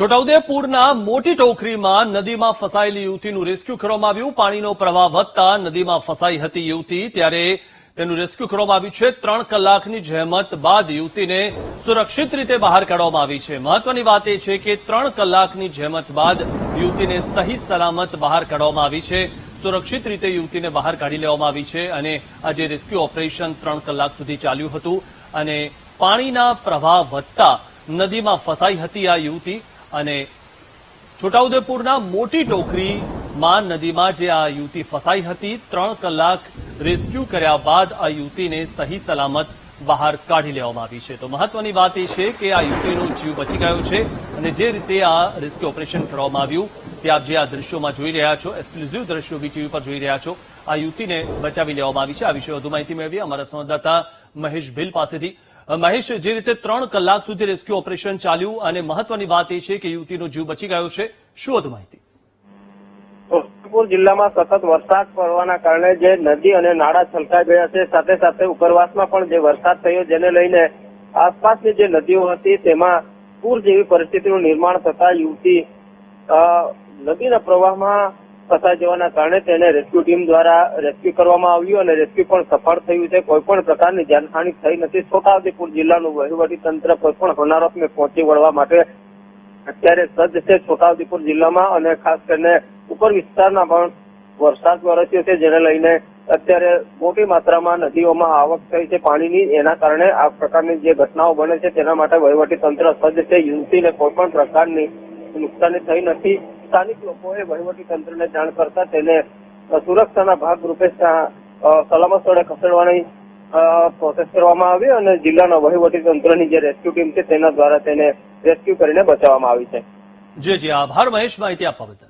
છોટાઉદેપુરના મોટી ટોકરીમાં નદીમાં ફસાયેલી યુવતીનું રેસ્ક્યુ કરવામાં આવ્યું. પાણીનો પ્રવાહ વધતા નદીમાં ફસાઈ હતી યુવતી. ત્યારે તેનું રેસ્ક્યુ કરવામાં આવ્યું છે. ત્રણ કલાકની જહેમત બાદ યુવતીને સુરક્ષિત રીતે બહાર કાઢવામાં આવી છે. મહત્વની વાત એ છે કે ત્રણ કલાકની જહેમત બાદ યુવતીને સહી સલામત બહાર કાઢવામાં આવી છે. સુરક્ષિત રીતે યુવતીને બહાર કાઢી લેવામાં આવી છે અને આજે રેસ્ક્યુ ઓપરેશન ત્રણ કલાક સુધી ચાલ્યું હતું. અને પાણીના પ્રવાહ વધતા નદીમાં ફસાઈ હતી આ યુવતી. અને છોટાઉદેપુરના મોટી ટોકરીમાં નદીમાં જે આ યુવતી ફસાઈ હતી, ત્રણ કલાક રેસ્ક્યુ કર્યા બાદ આ યુવતીને સહી સલામત બહાર કાઢી લેવામાં આવી છે. તો મહત્વની વાત એ છે કે આ યુવતીનો જીવ બચી ગયો છે અને જે રીતે આ રેસ્ક્યુ ઓપરેશન કરવામાં આવ્યું તે આપ જે આ દ્રશ્યોમાં જોઈ રહ્યા છો, એક્સક્લુઝિવ દ્રશ્યો વીટીવી પર જોઈ રહ્યા છો, આ યુવતીને બચાવી લેવામાં આવી છે. આ વિશે વધુ માહિતી મેળવી અમારા સંવાદદાતા મહેશ ભીલ પાસેથી. મહેશ, જે રીતે ત્રણ કલાક સુધી રેસ્ક્યુ ઓપરેશન ચાલ્યું અને મહત્વની વાત એ છે કે યુવતીનો જીવ બચી ગયો છે, શું વધુ માહિતી? છોટાઉદેપુર જિલ્લામાં સતત વરસાદ પડવાના કારણે જે નદી અને નાળા છલકાઈ ગયા છે, સાથે સાથે ઉપરવાસમાં પણ જે વરસાદ થયો જેને લઈને આસપાસની જે નદીઓ હતી તેમાં પૂર જેવી પરિસ્થિતિનું નિર્માણ થતા યુવતી નદીના પ્રવાહમાં ફસાઈ જવાના કારણે તેને રેસ્ક્યુ ટીમ દ્વારા રેસ્ક્યુ કરવામાં આવ્યું અને રેસ્ક્યુ પણ સફળ થયું છે. કોઈ પણ પ્રકારની જાનહાનિ થઈ નથી. છોટાઉદેપુર જિલ્લાનું વહીવટી તંત્ર કોઈ પણ હોનારતને પહોંચી વળવા માટે અત્યારે સજ્જ છે છોટાઉદેપુર જિલ્લામાં અને ખાસ કરીને ઉપર વિસ્તારના પણ વરસાદ વરસ્યો છે જેને લઈને અત્યારે મોટી માત્રામાં નદીઓમાં આવક થઈ છે પાણીની. એના કારણે આ પ્રકારની જે ઘટનાઓ બને છે તેના માટે વહીવટી તંત્ર સજ્જ છે. યુવતીને કોઈ પણ પ્રકારની નુકસાની થઈ નથી. સ્થાનિક લોકોએ વહીવટી તંત્રને જાણ કરતા તેને સુરક્ષાના ભાગરૂપે સલામત સ્થળે ખસેડવાની પ્રોસેસ કરવામાં આવી અને જિલ્લાના વહીવટી તંત્રની જે રેસ્ક્યુ ટીમ છે તેના દ્વારા તેને રેસ્ક્યુ કરીને બચાવવામાં આવી છે. જી જી, આભાર મહેશ માહિતી આપવા બદલ